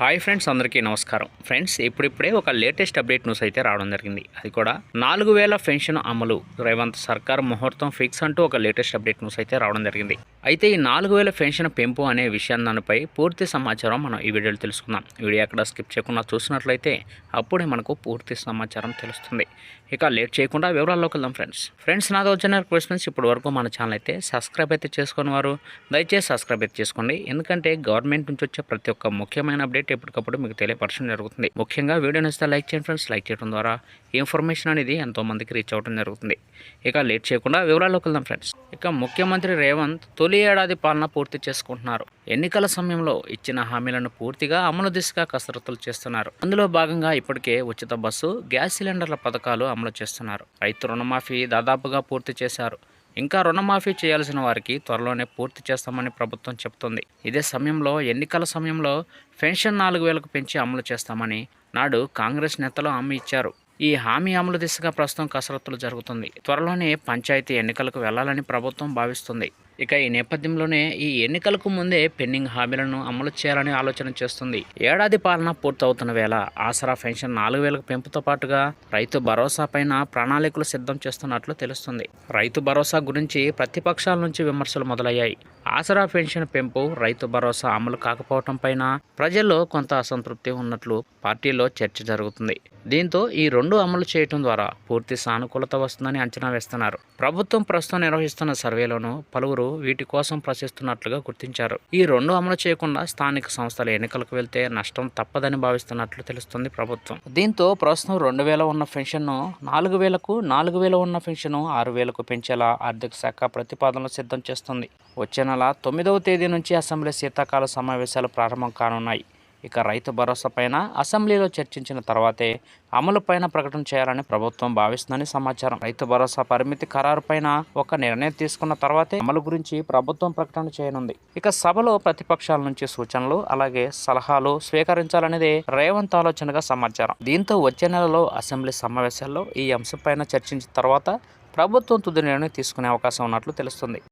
Hi friends అందరికీ నమస్కారం. Friends ఇప్పుడిప్పుడే ఒక లేటెస్ట్ అప్డేట్ న్యూస్ అయితే రావడం జరిగింది. అది కూడా నాలుగు వేల పెన్షన్ అమలు. రేవంత్ సర్కార్ ముహూర్తం ఫిక్స్ అంటూ ఒక లేటెస్ట్ అప్డేట్ న్యూస్ అయితే రావడం జరిగింది. అయితే ఈ నాలుగు వేల పెన్షన్ పెంపు అనే విషయం దానిపై పూర్తి సమాచారం మనం ఈ వీడియోలో తెలుసుకుందాం. వీడియో అక్కడ స్కిప్ చేయకుండా చూసినట్లయితే అప్పుడే మనకు పూర్తి సమాచారం తెలుస్తుంది. ఇక లేట్ చేయకుండా వివరాల్లోకి వెళ్దాం ఫ్రెండ్స్. ఫ్రెండ్స్ నాతో వచ్చిన క్వశ్చన్స్ ఇప్పటి వరకు మన ఛానల్ అయితే సబ్స్క్రైబ్ అయితే చేసుకుని వారు దయచేసి సబ్స్క్రైబ్ అయితే చేసుకోండి. ఎందుకంటే గవర్నమెంట్ నుంచి వచ్చే ప్రతి ఒక్క ముఖ్యమైన అప్డేట్ ఎప్పటికప్పుడు మీకు తెలియపరచడం జరుగుతుంది. ముఖ్యంగా వీడియో నచ్చితే లైక్ చేయండి ఫ్రెండ్స్. లైక్ చేయడం ద్వారా ఇన్ఫర్మేషన్ అనేది ఎంతోమందికి రీచ్ అవ్వడం జరుగుతుంది. ఇక లేట్ చేయకుండా వివరాల్లోకి వెళ్దాం ఫ్రెండ్స్. ఇక ముఖ్యమంత్రి రేవంత్ తొలి ఏడాది పాలన పూర్తి చేసుకుంటున్నారు. ఎన్నికల సమయంలో ఇచ్చిన హామీలను పూర్తిగా అమలు దిశగా కసరత్తులు చేస్తున్నారు. అందులో భాగంగా ఇప్పటికే ఉచిత బస్సు గ్యాస్ సిలిండర్ల పథకాలు అమలు చేస్తున్నారు. రైతు రుణమాఫీ దాదాపుగా పూర్తి చేశారు. ఇంకా రుణమాఫీ చేయాల్సిన వారికి త్వరలోనే పూర్తి చేస్తామని ప్రభుత్వం చెబుతోంది ఇదే సమయంలో ఎన్నికల సమయంలో పెన్షన్ నాలుగు వేలకు పెంచి అమలు చేస్తామని నాడు కాంగ్రెస్ నేతలు హామీ ఇచ్చారు. ఈ హామీ అమలు దిశగా ప్రస్తుతం కసరత్తులు జరుగుతుంది. త్వరలోనే పంచాయతీ ఎన్నికలకు వెళ్ళాలని ప్రభుత్వం భావిస్తుంది. ఇక ఈ నేపథ్యంలోనే ఈ ఎన్నికలకు ముందే పెండింగ్ హామీలను అమలు చేయాలని ఆలోచన చేస్తుంది. ఏడాది పాలన పూర్తవుతున్న వేళ ఆసరా పెన్షన్ నాలుగు వేలకు పెంపుతో పాటుగా రైతు భరోసా పైన ప్రణాళికలు సిద్ధం చేస్తున్నట్లు తెలుస్తుంది. రైతు భరోసా గురించి ప్రతిపక్షాల నుంచి విమర్శలు మొదలయ్యాయి. ఆసరా పెన్షన్ పెంపు రైతు భరోసా అమలు కాకపోవటం పైన ప్రజల్లో కొంత అసంతృప్తి ఉన్నట్లు పార్టీలో చర్చ జరుగుతుంది. దీంతో ఈ రెండు అమలు చేయటం ద్వారా పూర్తి సానుకూలత వస్తుందని అంచనా వేస్తున్నారు. ప్రభుత్వం ప్రస్తుతం నిర్వహిస్తున్న సర్వేలోనూ పలువురు వీటి కోసం ప్రశ్నిస్తున్నట్లుగా గుర్తించారు. ఈ రెండు అమలు చేయకుండా స్థానిక సంస్థల ఎన్నికలకు వెళ్తే నష్టం తప్పదని భావిస్తున్నట్లు తెలుస్తుంది ప్రభుత్వం. దీంతో ప్రస్తుతం రెండు వేల ఉన్న పెన్షన్ను నాలుగు వేలకు నాలుగు వేల ఉన్న పెన్షన్ ఆరు వేలకు పెంచేలా ఆర్థిక శాఖ ప్రతిపాదనలు సిద్ధం చేస్తుంది. వచ్చే నెల తొమ్మిదవ తేదీ నుంచి అసెంబ్లీ శీతాకాల సమావేశాలు ప్రారంభం కానున్నాయి. ఇక రైతు భరోసా పైన అసెంబ్లీలో చర్చించిన తర్వాతే అమలుపైన ప్రకటన చేయాలని ప్రభుత్వం భావిస్తుందని సమాచారం. రైతు భరోసా పరిమితి ఖరారు పైన ఒక నిర్ణయం తీసుకున్న తర్వాతే అమలు గురించి ప్రభుత్వం ప్రకటన చేయనుంది. ఇక సభలో ప్రతిపక్షాల నుంచి సూచనలు అలాగే సలహాలు స్వీకరించాలనేదే రేవంత్ ఆలోచనగా సమాచారం. దీంతో వచ్చే నెలలో అసెంబ్లీ సమావేశాల్లో ఈ అంశంపైన చర్చించిన తర్వాత ప్రభుత్వం తుది నిర్ణయం తీసుకునే అవకాశం ఉన్నట్లు తెలుస్తుంది.